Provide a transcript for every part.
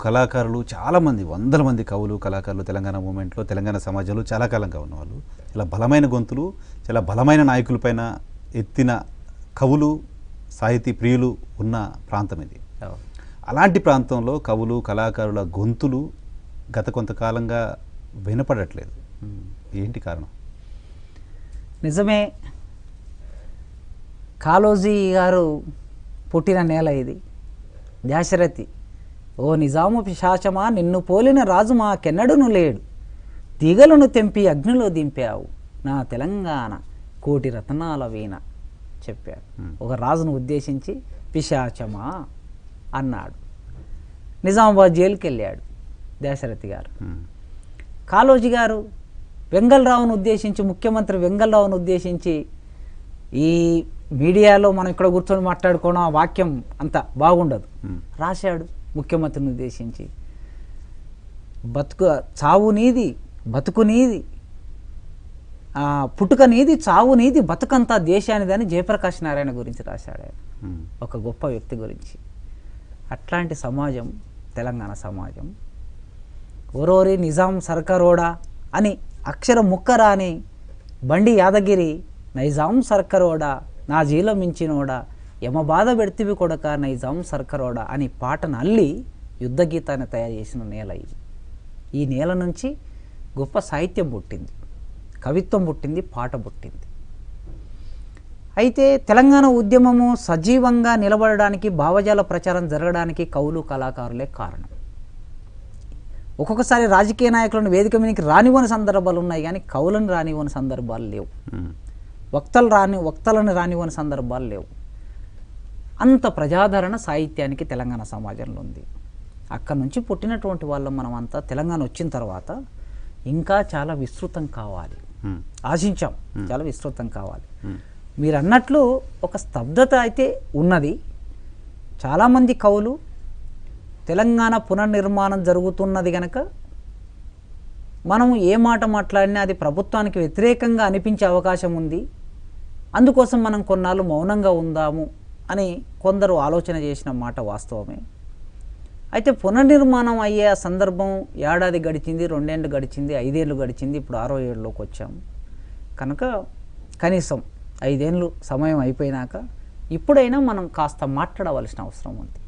కళాకారులు చాలామంది వందల మంది కవులు కళాకారులు తెలంగాణ మూమెంట్లో తెలంగాణ సమాజంలో చాలా కాలంగా ఉన్నవాళ్ళు. చాలా బలమైన గొంతులు చాలా బలమైన నాయకులపైన ఎత్తిన కవులు సాహితీ ప్రియులు ఉన్న ప్రాంతం ఇది. అలాంటి ప్రాంతంలో కవులు కళాకారుల గొంతులు గత కొంతకాలంగా వినపడట్లేదు. ఏంటి కారణం? నిజమే కాళోజీ గారు పుట్టిన నేల ఇది. దాశరథి ఓ నిజాము పిశాచమా నిన్ను పోలిన రాజు మాకెన్నడూను లేడు. తీగలను తెంపి అగ్నిలో దింపావు. నా తెలంగాణ కోటి రత్నాల వీణ చెప్పాడు. ఒక రాజును ఉద్దేశించి పిశాచమా అన్నాడు. నిజామాబాద్ జైలుకి వెళ్ళాడు దాశరథి గారు. కాళోజీ గారు వెంగళరావును ఉద్దేశించి ముఖ్యమంత్రి వెంగళరావును ఉద్దేశించి ఈ మీడియాలో మనం ఇక్కడ కూర్చొని మాట్లాడుకోవడం ఆ వాక్యం అంత బాగుండదు. రాశాడు. ముఖ్యమంత్రిని ఉద్దేశించి. బతుకు చావు నీది బతుకు నీది. పుట్టుక నీది చావు నీది బతుకంతా దేశానిదని జయప్రకాష్ నారాయణ గురించి రాశాడు ఆయన. ఒక గొప్ప వ్యక్తి గురించి. అట్లాంటి సమాజం తెలంగాణ సమాజం ఓరోరి నిజాం సర్కారోడా అని అక్షరం ముక్కరాని బండి యాదగిరి నైజాం సర్కరోడా నా జీలో మించినోడా యమ బాధ పెడితివి కొడక నైజాం సర్కరోడా అని పాటను అల్లి యుద్ధ గీతాన్ని తయారు చేసిన నేల ఇది. ఈ నేల నుంచి గొప్ప సాహిత్యం పుట్టింది. కవిత్వం పుట్టింది పాట పుట్టింది. అయితే తెలంగాణ ఉద్యమము సజీవంగా నిలబడడానికి భావజాల ప్రచారం జరగడానికి కవులు కళాకారులే కారణం. ఒక్కొక్కసారి రాజకీయ నాయకులను వేదిక మీదకి రానివ్వని సందర్భాలు ఉన్నాయి కానీ కవులను రానివ్వని సందర్భాలు లేవు. వక్తలు రాని వక్తలను రానివ్వని సందర్భాలు లేవు. అంత ప్రజాదరణ సాహిత్యానికి తెలంగాణ సమాజంలో ఉంది. అక్కడి నుంచి పుట్టినటువంటి వాళ్ళం మనం అంతా తెలంగాణ వచ్చిన తర్వాత ఇంకా చాలా విస్తృతం కావాలి. ఆశించాం. చాలా విస్తృతం కావాలి. మీరు అన్నట్లు ఒక స్తబ్దత అయితే ఉన్నది. చాలామంది కవులు తెలంగాణ పునర్నిర్మాణం జరుగుతున్నది కనుక మనం ఏ మాట మాట్లాడినా అది ప్రభుత్వానికి వ్యతిరేకంగా అనిపించే అవకాశం ఉంది. అందుకోసం మనం కొన్నాళ్ళు మౌనంగా ఉందాము. అని కొందరు ఆలోచన చేసిన మాట వాస్తవమే. అయితే పునర్నిర్మాణం అయ్యే సందర్భం ఏడాది గడిచింది రెండేళ్ళు గడిచింది ఐదేళ్ళు గడిచింది ఇప్పుడు ఆరో ఏళ్ళలోకి వచ్చాం. కనుక కనీసం ఐదేళ్ళు సమయం అయిపోయినాక ఇప్పుడైనా మనం కాస్త మాట్లాడవలసిన అవసరం ఉంది.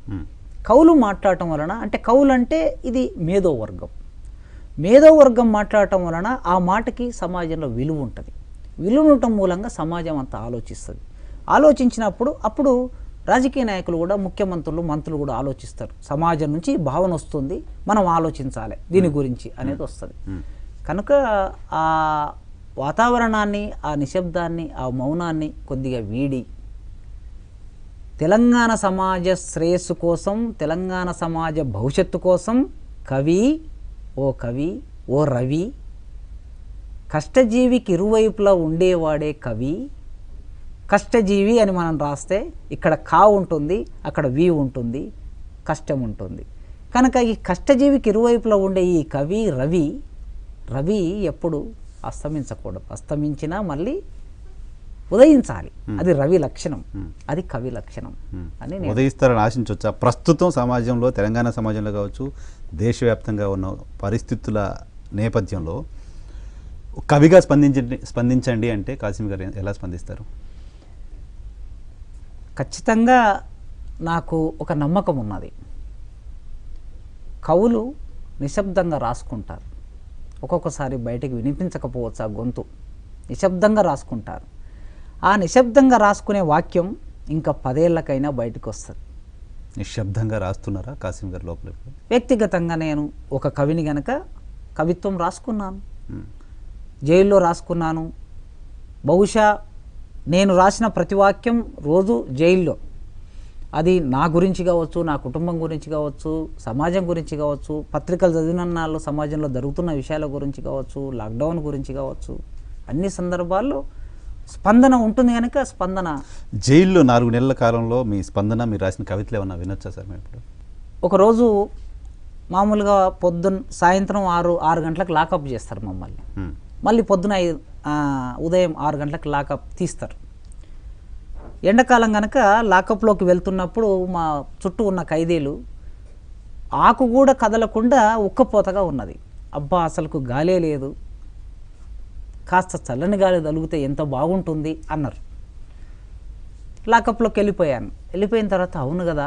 కవులు మాట్లాడటం వలన అంటే కవులు అంటే ఇది మేధో వర్గం. మేధో వర్గం మాట్లాడటం వలన ఆ మాటకి సమాజంలో విలువ ఉంటుంది. విలువ ఉండటం మూలంగా సమాజం అంతా ఆలోచిస్తుంది. ఆలోచించినప్పుడు అప్పుడు రాజకీయ నాయకులు కూడా ముఖ్యమంత్రులు మంత్రులు కూడా ఆలోచిస్తారు. సమాజం నుంచి భావన వస్తుంది మనం ఆలోచించాలి. దీని గురించి అనేది వస్తుంది. కనుక ఆ వాతావరణాన్ని ఆ నిశ్శబ్దాన్ని ఆ మౌనాన్ని కొద్దిగా వీడి తెలంగాణ సమాజ శ్రేయస్సు కోసం తెలంగాణ సమాజ భవిష్యత్తు కోసం కవి ఓ కవి ఓ రవి కష్టజీవికి ఇరువైపులా ఉండేవాడే కవి కష్టజీవి అని మనం రాస్తే ఇక్కడ కా ఉంటుంది అక్కడ వి ఉంటుంది కష్టం ఉంటుంది. కనుక ఈ కష్టజీవికి ఇరువైపులా ఉండే ఈ కవి రవి రవి ఎప్పుడు అస్తమించకూడదు. అస్తమించినా మళ్ళీ ఉదయించాలి. అది రవి లక్షణం. అది కవి లక్షణం అని నేను ఉదయిస్తారని ఆశించవచ్చా ప్రస్తుతం సమాజంలో తెలంగాణ సమాజంలో కావచ్చు దేశవ్యాప్తంగా ఉన్న పరిస్థితుల నేపథ్యంలో కవిగా స్పందించండి స్పందించండి అంటే కాసిం గారు ఎలా స్పందిస్తారు? ఖచ్చితంగా నాకు ఒక నమ్మకం ఉన్నది. కవులు నిశ్శబ్దంగా రాసుకుంటారు. ఒక్కొక్కసారి బయటికి వినిపించకపోవచ్చు ఆ గొంతు. నిశ్శబ్దంగా రాసుకుంటారు. ఆ నిశ్శబ్దంగా రాసుకునే వాక్యం ఇంకా పదేళ్ళకైనా బయటకు వస్తుంది నిశ్శబ్దంగా రాస్తున్నారా కాసిం గారు లోపలికి? వ్యక్తిగతంగా నేను ఒక కవిని గనక కవిత్వం రాసుకున్నాను. జైల్లో రాసుకున్నాను. బహుశా నేను రాసిన ప్రతి వాక్యం రోజు జైల్లో. అది నా గురించి కావచ్చు నా కుటుంబం గురించి కావచ్చు సమాజం గురించి కావచ్చు పత్రికలు చదివిన నాళ్ళు సమాజంలో జరుగుతున్న విషయాల గురించి కావచ్చు లాక్డౌన్ గురించి కావచ్చు అన్ని సందర్భాల్లో స్పందన ఉంటుంది కనుక స్పందన. జైల్లో నాలుగు నెలల కాలంలో మీ స్పందన మీరు రాసిన కవితలు ఏమన్నా వినొచ్చా సార్ మేము ఇప్పుడు? ఒకరోజు మామూలుగా పొద్దున్న సాయంత్రం ఆరు ఆరు గంటలకు లాకప్ చేస్తారు మమ్మల్ని. మళ్ళీ పొద్దున ఐదు ఉదయం ఆరు గంటలకు లాకప్ తీస్తారు. ఎండాకాలం కనుక లాకప్లోకి వెళ్తున్నప్పుడు మా చుట్టూ ఉన్న ఖైదీలు ఆకు కూడా కదలకుండా ఉక్కపోతగా ఉన్నది. అబ్బా అసలుకు గాలే లేదు. కాస్త చల్లని గాలి తలిగితే ఎంత బాగుంటుంది అన్నారు. లాకప్లోకి వెళ్ళిపోయాను. వెళ్ళిపోయిన తర్వాత అవును కదా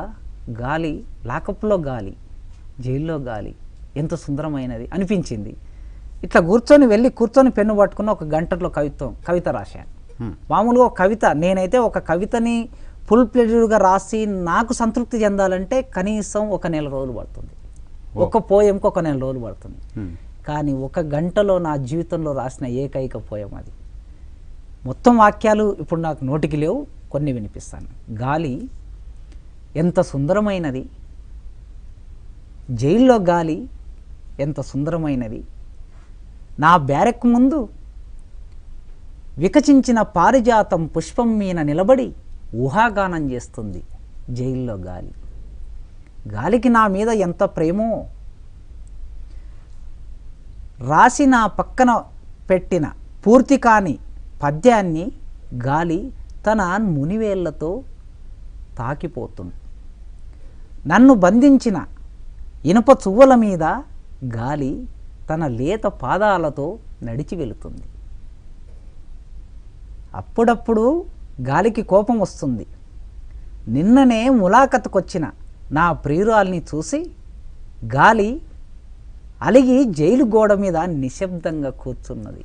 గాలి లాకప్లో గాలి జైల్లో గాలి ఎంత సుందరమైనది అనిపించింది. ఇట్లా కూర్చొని వెళ్ళి కూర్చొని పెన్ను పట్టుకుని ఒక గంటలో కవిత్వం కవిత రాశాను. హ్మ్. మామూలుగా ఒక కవిత నేనైతే ఒక కవితని ఫుల్ ప్లెజర్గా రాసి నాకు సంతృప్తి చెందాలంటే కనీసం ఒక నెల రోజులు పడుతుంది. ఒక పోయంకి ఒక నెల రోజులు పడుతుంది. హ్మ్. కానీ ఒక గంటలో నా జీవితంలో రాసిన ఏకైక పోయం అది. మొత్తం వాక్యాలు ఇప్పుడు నాకు నోటికి లేవు కొన్ని వినిపిస్తాను. గాలి ఎంత సుందరమైనది. జైల్లో గాలి ఎంత సుందరమైనది. నా బ్యారెక్ ముందు వికచించిన పారిజాతం పుష్పం మీద నిలబడి ఊహాగానం చేస్తుంది జైల్లో గాలి. గాలికి నా మీద ఎంత ప్రేమో? రాసి నా పక్కన పెట్టిన పూర్తి కాని పద్యాన్ని గాలి తన మునివేళ్ళతో తాకిపోతుంది. నన్ను బంధించిన ఇనుప చువ్వల మీద గాలి తన లేత పాదాలతో నడిచి వెళుతుంది. అప్పుడప్పుడు గాలికి కోపం వస్తుంది. నిన్ననే ములాఖతుకొచ్చిన నా ప్రియురాల్ని చూసి గాలి అలిగి జైలు గోడ మీద నిశ్శబ్దంగా కూర్చున్నది.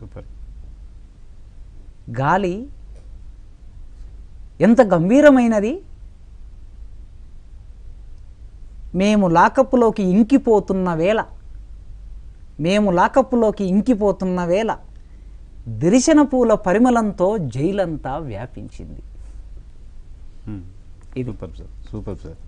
సూపర్. గాలి ఎంత గంభీరమైనది మేము లాకప్పులోకి ఇంకిపోతున్న వేళ మేము లాకప్పులోకి ఇంకిపోతున్న వేళ దిరిశన పూల పరిమళంతో జైలంతా వ్యాపించింది. ఇది. Super sir super sir